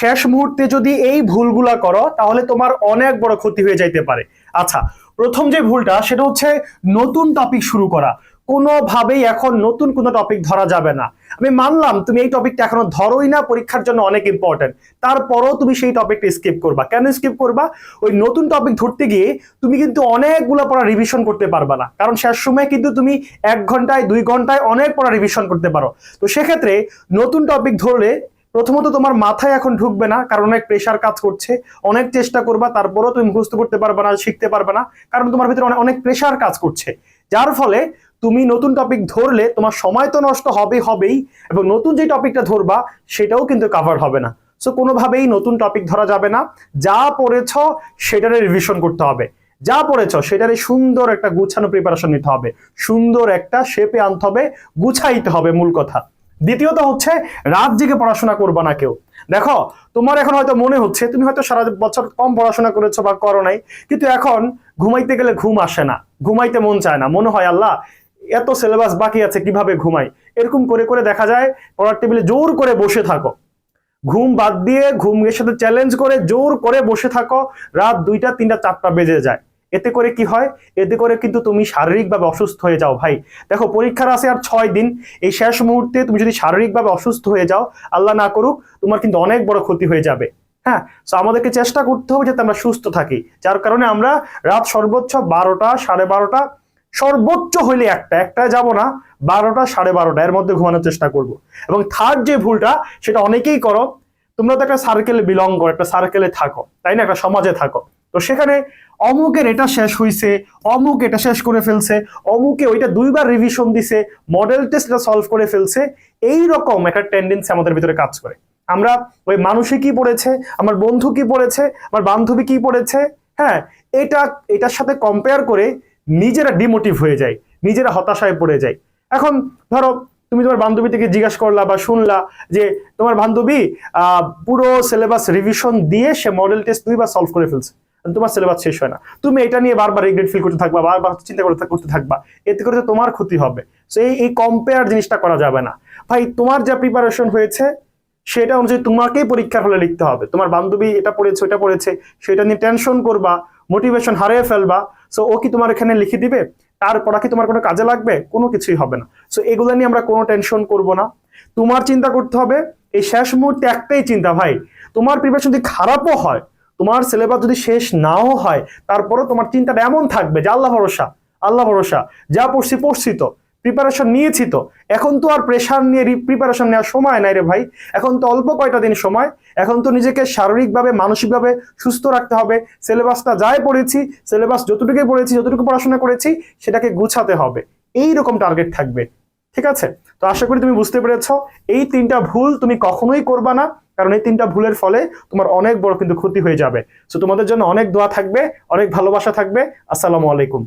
শেষ মুহূর্তে যদি এই ভুলগুলা করো, তাহলে তোমার অনেক বড় ক্ষতি হয়ে যাইতে পারে। আচ্ছা প্রথম যে ভুলটা, সেটা হচ্ছে নতুন টপিক শুরু করা। কোনোভাবেই এখন নতুন কোনো টপিক ধরা যাবে না। আমি মানলাম, তুমি এই টপিকটা এখনও ধরোই না, পরীক্ষার জন্য অনেক ইম্পর্টেন্ট তারপরও তুমি সেই টপিকটা স্কিপ করবা। কেন স্কিপ করবা? ওই নতুন টপিক ধরতে গিয়ে তুমি কিন্তু অনেকগুলো পড়া রিভিশন করতে পারবা না। কারণ শেষ সময় কিন্তু তুমি এক ঘন্টায়, দুই ঘন্টায় অনেক পড়া রিভিশন করতে পারো। তো সেক্ষেত্রে নতুন টপিক ধরলে প্রথমত তোমার মাথায় এখন ঢুকবে না, কারণ অনেক প্রেশার কাজ করছে। অনেক চেষ্টা করবা, তারপরও তুমি মুখস্থ করতে পারবে না, শিখতে পারবে না, কারণ তোমার ভিতরে অনেক- অনেক প্রেশার কাজ করছে। যার ফলে তুমি নতুন টপিক ধরলে তোমার সময় তো নষ্ট হবে হবেই, এবং নতুন যে টপিকটা ধরবা, সেটাও কিন্তু কাভার হবে না। সো কোনোভাবেই নতুন টপিক ধরা যাবে না। যা পড়েছ, সেটারে রিভিশন করতে হবে। যা পড়েছ, সেটারে সুন্দর একটা গুছানো প্রিপারেশন নিতে হবে। সুন্দর একটা শেপে আনতে হবে, গুছাইতে হবে মূল কথা। দ্বিতীয়ত হচ্ছে, রাত জেগে পড়াশোনা করবা না কেউ। দেখো, তোমার এখন হয়তো মনে হচ্ছে, তুমি হয়তো সারা বছর কম পড়াশোনা করেছ বা করো নাই, কিন্তু এখন ঘুমাইতে গেলে ঘুম আসে না। ঘুমাইতে মন চায় না। মনে হয়, আল্লাহ, এত সিলেবাস বাকি আছে, কীভাবে ঘুমাই? এরকম করে করে দেখা যায়, পড়ার টেবিলে জোর করে বসে থাকো। ঘুম বাদ দিয়ে ঘুমের সাথে চ্যালেঞ্জ করে জোর করে বসে থাকো। রাত দুইটা, তিনটা, চারটা বেজে যায়। এতে করে কি হয়? এতে করে কিন্তু তুমি শারীরিকভাবে অসুস্থ হয়ে যাও ভাই। দেখো, পরীক্ষার আছে আর ছয় দিন। এই শেষ মুহূর্তে তুমি যদি শারীরিকভাবে অসুস্থ হয়ে যাও, আল্লাহ না করুক, তোমার কিন্তু অনেক বড় ক্ষতি হয়ে যাবে। হ্যাঁ? তো আমাদেরকে চেষ্টা করতে হবে যাতে আমরা সুস্থ থাকি। যার কারণে আমরা রাত সর্বোচ্চ বারোটা, সাড়ে বারোটা, সর্বোচ্চ হইলে একটা একটা যাব না, বারোটা, সাড়ে বারোটা, এর মধ্যে ঘুমানোর চেষ্টা করব। এবং থার্ড যে ভুলটা, সেটা অনেকেই করো। তোমরা তো একটা সার্কেলে বিলং করো, একটা সার্কেলে থাকো, তাই না? একটা সমাজে থাকো। তো সেখানে অমুকের এটা শেষ হইছে, অমুক এটা শেষ করে ফেলছে, অমুকে ওইটা দুইবার রিভিশন দিছে মডেল টেস্ট এটা সলভ করে ফেলছে এই রকম একটা টেন্ডেন্সি আমাদের ভিতরে কাজ করে। আমরা ওই মানুষই কি পড়েছে, আমার বন্ধু কি পড়েছে, আমার বান্ধবী কি পড়েছে হ্যাঁ এটা, এটার সাথে কম্পেয়ার করে নিজেরা ডিমোটিভ হয়ে যায়, নিজেরা হতাশায় পড়ে যায়। এখন ধরো, তুমি তোমার বান্ধবী থেকে জিজ্ঞাসা করলা বা শুনলা যে তোমার বান্ধবী পুরো সিলেবাস রিভিশন দিয়ে সে মডেল টেস্ট দুইবার সলভ করে ফেলছে। তোমার সিলেবাস শেষ হয় না। তুমি এটা নিয়ে বারবার রিগ্রেট ফিল করতে থাকবা, বারবার চিন্তা করতে করতে থাকবা। এতে করে তো তোমার ক্ষতি হবে। সো এই এই কম্পেয়ার জিনিসটা করা যাবে না। ভাই, তোমার যা প্রিপারেশন হয়েছে, সেটা অনুযায়ী তোমাকেই পরীক্ষার হলে লিখতে হবে। তোমার বান্ধবী এটা পড়েছে ওটা পড়েছে, সেটা নিয়ে টেনশন করবা মোটিভেশন হারিয়ে ফেলবা। সো ও কি তোমার এখানে লিখে দিবে? তার পড়া কি তোমার কোনো কাজে লাগবে? কোনো কিছুই হবে না। সো এগুলো নিয়ে আমরা কোনো টেনশন করব না। তোমার চিন্তা করতে হবে, এই শেষ মুহূর্তে একটাই চিন্তা ভাই, তোমার প্রিপারেশন যদি খারাপও হয় তোমার সিলেবাস যদি শেষ নাও হয়, তারপরও তোমার চিন্তাটা এমন থাকবে যে আল্লাহ ভরসা আল্লাহ ভরসা। যা পড়ছি পড়ছি তো। প্রিপারেশন নিয়েছি তো। এখন তো আর প্রেশার নিয়ে প্রিপারেশন নেওয়ার সময় নাই রে ভাই। এখন তো অল্প কয়টা দিন সময়। এখন তো নিজেকে শারীরিকভাবে, মানসিকভাবে সুস্থ রাখতে হবে। সিলেবাসটা যাই পড়েছি, সিলেবাস যতটুকু পড়েছি, যতটুকু পড়াশোনা করেছি, সেটাকে গুছাতে হবে। এই রকম টার্গেট থাকবে। ঠিক আছে? তো আশা করি তুমি বুঝতে পেরেছ, এই তিনটা ভুল তুমি কখনোই করবা না, কারণ এই তিনটা ভুলের ফলে তোমার অনেক বড় কিন্তু ক্ষতি হয়ে যাবে। সো তোমাদের জন্য অনেক দোয়া থাকবে, অনেক ভালোবাসা থাকবে। আসসালামু আলাইকুম।